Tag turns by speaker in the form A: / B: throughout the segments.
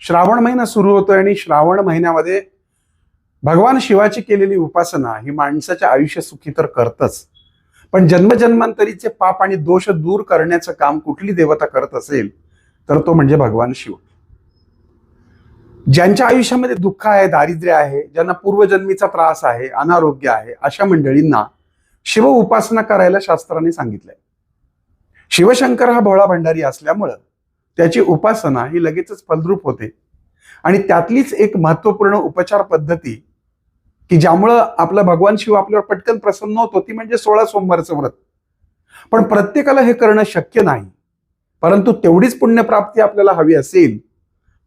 A: श्रावण महिना सुरू होतोय आणि श्रावण महिन्यामध्ये भगवान शिवाची केलेली उपासना ही माणसाच्या आयुष्य सुखी तर करतच. पण जन्मजन्मांतरीचे पाप आणि दोष दूर करण्याचं काम कुठली देवता करत असेल तर तो म्हणजे भगवान शिव. ज्यांच्या आयुष्यामध्ये दुःख आहे दारिद्र्य आहे ज्यांना पूर्वजन्मीचा त्रास आहे अनारोग्य आहे अशा मंडळींना शिव उपासना करायला शास्त्राने सांगितलंय. शिवशंकर हा भोळा भंडारी असल्यामुळं त्याची उपासना ही लगेचच फलद्रूप होते. आणि त्यातलीच एक महत्त्वपूर्ण उपचार पद्धती की ज्यामुळं आपला भगवान शिव आपल्यावर पटकन प्रसन्न होतो ती म्हणजे सोळा सोमवारचं व्रत. पण प्रत्येकाला हे करणं शक्य नाही. परंतु तेवढीच पुण्यप्राप्ती आपल्याला हवी असेल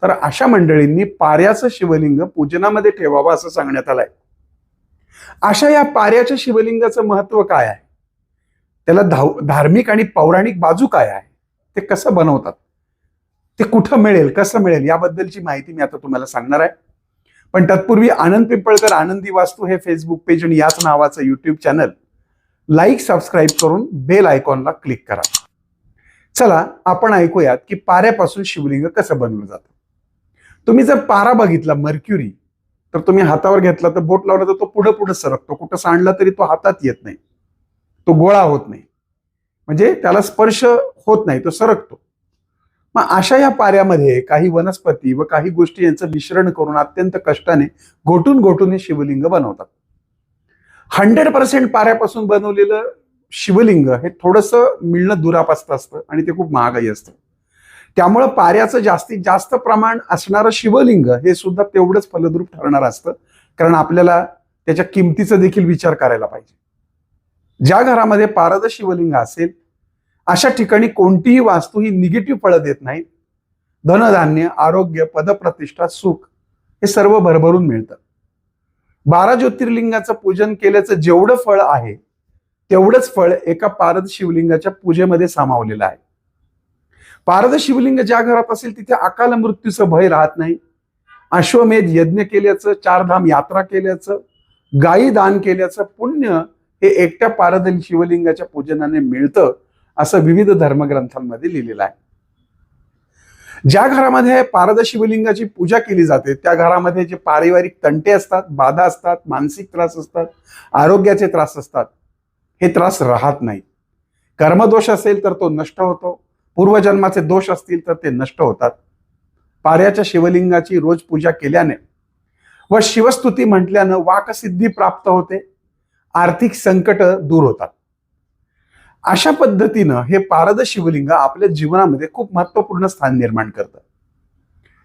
A: तर अशा मंडळींनी पाऱ्याचं शिवलिंग पूजनामध्ये ठेवावं असं सांगण्यात आलंय. अशा या पाऱ्याच्या शिवलिंगाचं महत्त्व काय आहे? त्याला धाव धार्मिक आणि पौराणिक बाजू काय आहे? ते कसं बनवतात? ते कुठं मिळेल कसं मिळेल याबद्दलची माहिती मी आता तुम्हाला सांगणार आहे. पण तत्पूर्वी आनंद पिंपळकर आनंदी वास्तू हे फेसबुक पेज आणि याच नावाचं युट्यूब चॅनल लाईक सबस्क्राईब करून बेल आयकॉनला क्लिक करा. चला आपण ऐकूयात की पाऱ्यापासून शिवलिंग कसं बनवलं जातं. तुम्ही जर पारा बघितला मर्क्युरी तर तुम्ही हातावर घेतला तर बोट लावला तर तो पुढं पुढं सरकतो. कुठं सांडला तरी तो हातात येत नाही. तो गोळा होत नाही. म्हणजे त्याला स्पर्श होत नाही तो सरकतो. मग अशा या पाऱ्यामध्ये काही वनस्पती व काही गोष्टी यांचं मिश्रण करून अत्यंत कष्टाने घोटून घोटून हे शिवलिंग बनवतात. हंड्रेड पर्सेंट पाऱ्यापासून बनवलेलं शिवलिंग हे थोडंसं मिळणं दुरापास्त असतं आणि ते खूप महागाई असतं. त्यामुळं पाऱ्याचं जास्तीत जास्त प्रमाण असणारं शिवलिंग हे सुद्धा तेवढंच फलद्रूप ठरणार असतं. कारण आपल्याला त्याच्या किमतीचा देखील विचार करायला पाहिजे. ज्या घरामध्ये पारद शिवलिंग असेल अशा ठिकाणी कोणतीही वास्तू ही निगेटिव्ह फळं देत नाही धनधान्य आरोग्य पदप्रतिष्ठा सुख हे सर्व भरभरून मिळतं. बारा ज्योतिर्लिंगाचं पूजन केल्याचं जेवढं फळ आहे तेवढंच फळ एका पारद शिवलिंगाच्या पूजेमध्ये सामावलेलं आहे. पारद शिवलिंग ज्या घरात असेल तिथे अकाल मृत्यूचं भय राहत नाही. अश्वमेध यज्ञ केल्याचं चारधाम यात्रा केल्याचं गायी दान केल्याचं पुण्य हे एकट्या पारद शिवलिंगाच्या पूजनाने मिळतं. असं विविध धर्मग्रंथांमध्ये लिहिलेलं आहे. ज्या घरामध्ये पारद शिवलिंगाची पूजा केली जाते त्या घरामध्ये जे पारिवारिक तंटे असतात बाधा असतात मानसिक त्रास असतात आरोग्याचे त्रास असतात हे त्रास राहत नाही कर्मदोष असेल तर तो नष्ट होतो पूर्वजन्माचे दोष असतील तर ते नष्ट होतात. पाऱ्याच्या शिवलिंगाची रोज पूजा केल्याने व शिवस्तुती म्हटल्यानं वाकसिद्धी प्राप्त होते आर्थिक संकट दूर होतात. अशा पद्धतीनं हे पारद शिवलिंग आपल्या जीवनामध्ये खूप महत्त्वपूर्ण स्थान निर्माण करतं.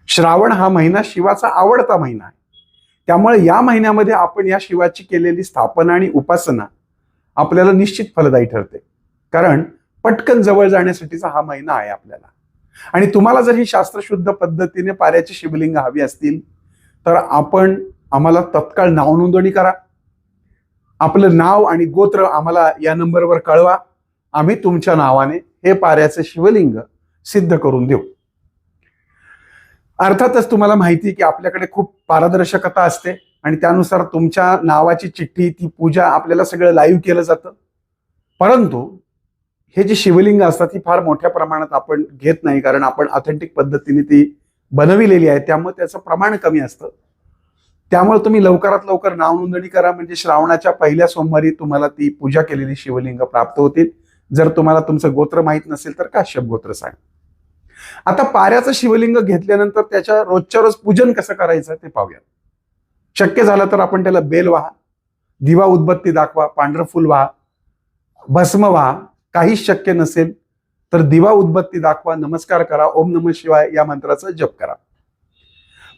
A: श्रावण हा महिना शिवाचा आवडता महिना आहे. त्यामुळे या महिन्यामध्ये आपण या शिवाची केलेली स्थापना आणि उपासना आपल्याला निश्चित फलदायी ठरते. कारण पटकन जवळ जाण्यासाठीचा हा महिना आहे आपल्याला. आणि तुम्हाला जर ही शास्त्रशुद्ध पद्धतीने पाऱ्याची शिवलिंग हवी असतील तर आपण आम्हाला तत्काळ नाव नोंदणी करा. आपलं नाव आणि गोत्र आम्हाला या नंबरवर कळवा. आम्ही तुमच्या नावाने हे पाऱ्याचे शिवलिंग सिद्ध करून देऊ. अर्थातच तुम्हाला माहिती की आपल्याकडे खूप पारदर्शकता असते आणि त्यानुसार तुमच्या नावाची चिठ्ठी ती पूजा आपल्याला सगळं लाईव्ह केलं जातं. परंतु हे जे शिवलिंग असतात ती फार मोठ्या प्रमाणात आपण घेत नाही कारण आपण ऑथेंटिक पद्धतीने ती बनविलेली आहे. त्यामुळे त्याचं प्रमाण कमी असतं. त्यामुळे तुम्ही लवकरात लवकर नाव नोंदणी करा. म्हणजे श्रावणाच्या पहिल्या सोमवारी तुम्हाला ती पूजा केलेली शिवलिंग प्राप्त होतील. जर तुम्हाला तुमचं गोत्र माहीत नसेल तर काश्यप गोत्र सांग. आता पाऱ्याचं शिवलिंग घेतल्यानंतर त्याच्या रोजच्या रोज पूजन कसं करायचं ते पाहूया. शक्य झालं तर आपण त्याला बेल व्हा दिवा उदबत्ती दाखवा पांढरं फुल व्हा भस्म व्हा. काहीच शक्य नसेल तर दिवा उदबत्ती दाखवा नमस्कार करा ओम नम शिवाय या मंत्राचा जप करा.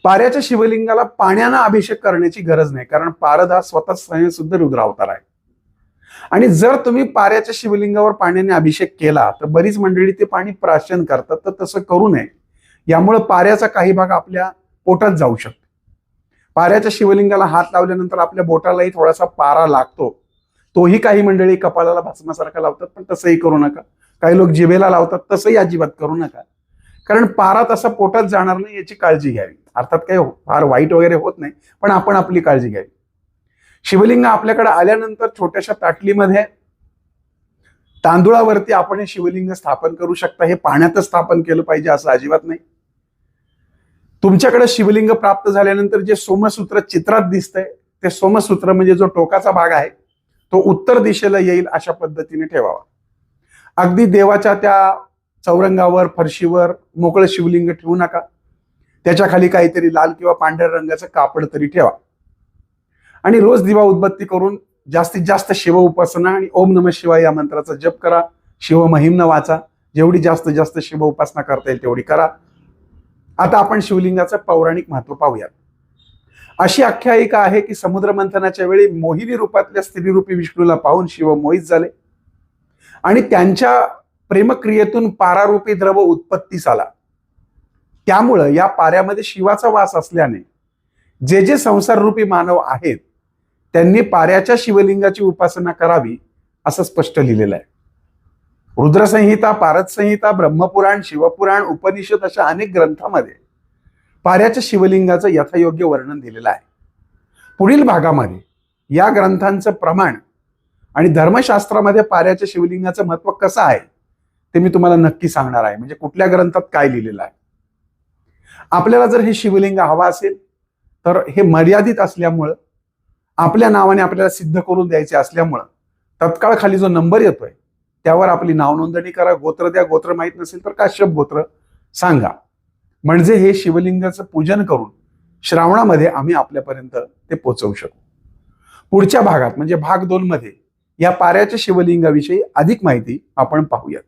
A: पाऱ्याच्या शिवलिंगाला पाण्यानं अभिषेक करण्याची गरज नाही कारण पारद हा स्वतः स्वयंसुद्धा रुद्रावतार आहे. आणि जर तुम्ही पाऱ्याच्या शिवलिंगावर पाण्याने अभिषेक केला तर बरीच मंडळी ते पाणी प्राशन करतात तर तसं करू नये. यामुळे पाऱ्याचा काही भाग आपल्या पोटात जाऊ शकतो. पाऱ्याच्या शिवलिंगाला हात लावल्यानंतर आपल्या बोटालाही थोडासा पारा लागतो. तोही काही मंडळी कपाळाला भस्मासारखा लावतात पण तसंही करू नका. काही लोक जिभेला लावतात तसंही अजिबात करू नका. कारण पारा तसा पोटात जाणार नाही याची काळजी घ्यावी. अर्थात काही फार वाईट वगैरे होत नाही पण आपण आपली काळजी घ्यावी. शिवलिंग आपल्याकडे आल्यानंतर छोट्याशा ताटलीमध्ये तांदुळावरती आपण हे शिवलिंग स्थापन करू शकता. हे पाण्यातच स्थापन केलं पाहिजे असं अजिबात नाही. तुमच्याकडे शिवलिंग प्राप्त झाल्यानंतर जे सोमसूत्र चित्रात दिसतंय ते सोमसूत्र म्हणजे जो टोकाचा भाग आहे तो उत्तर दिशेला येईल अशा पद्धतीने ठेवावा. अगदी देवाच्या त्या चौरंगावर फरशीवर मोकळं शिवलिंग ठेवू नका. त्याच्याखाली काहीतरी लाल किंवा पांढऱ्या रंगाचं कापड तरी ठेवा. आणि रोज दिवा उदबत्ती करून जास्तीत जास्त शिव उपासना आणि ओम नम शिवाय या मंत्राचा जप करा. शिव महिमन वाचा. जेवढी जास्तीत जास्त शिव उपासना करता येईल तेवढी करा. आता आपण शिवलिंगाचं पौराणिक महत्त्व पाहूयात. अशी आख्यायिका आहे की समुद्र मंथनाच्या वेळी मोहिनी रूपातल्या स्त्रीरूपी विष्णूला पाहून शिव मोहित झाले. आणि त्यांच्या प्रेमक्रियेतून पारारूपी द्रव उत्पत्तीस आला त्यामुळं या पाऱ्यामध्ये शिवाचा वास असल्याने जे जे संसाररूपी मानव आहेत त्यांनी पाऱ्याच्या शिवलिंगाची उपासना करावी असं स्पष्ट लिहिलेलं आहे. रुद्रसंहिता पारद संहिता ब्रह्मपुराण शिवपुराण उपनिषद अशा अनेक ग्रंथामध्ये पाऱ्याच्या शिवलिंगाचं यथायोग्य वर्णन दिलेलं आहे. पुढील भागामध्ये या ग्रंथांचं प्रमाण आणि धर्मशास्त्रामध्ये पाऱ्याच्या शिवलिंगाचं महत्त्व कसं आहे ते मी तुम्हाला नक्की सांगणार आहे. म्हणजे कुठल्या ग्रंथात काय लिहिलेलं आहे. आपल्याला जर हे शिवलिंग हवा असेल तर हे मर्यादित असल्यामुळं आपल्या नावाने आपल्याला सिद्ध करून द्यायचे असल्यामुळं तत्काळ खाली जो नंबर येतोय त्यावर आपली नाव नोंदणी करा. गोत्र द्या. गोत्र माहीत नसेल तर काश्यप गोत्र सांगा. म्हणजे हे शिवलिंगाचं पूजन करून श्रावणामध्ये आम्ही आपल्यापर्यंत ते पोचवू शकू. पुढच्या भागात म्हणजे भाग दोन मध्ये या पाऱ्याच्या शिवलिंगाविषयी अधिक माहिती आपण पाहूयात.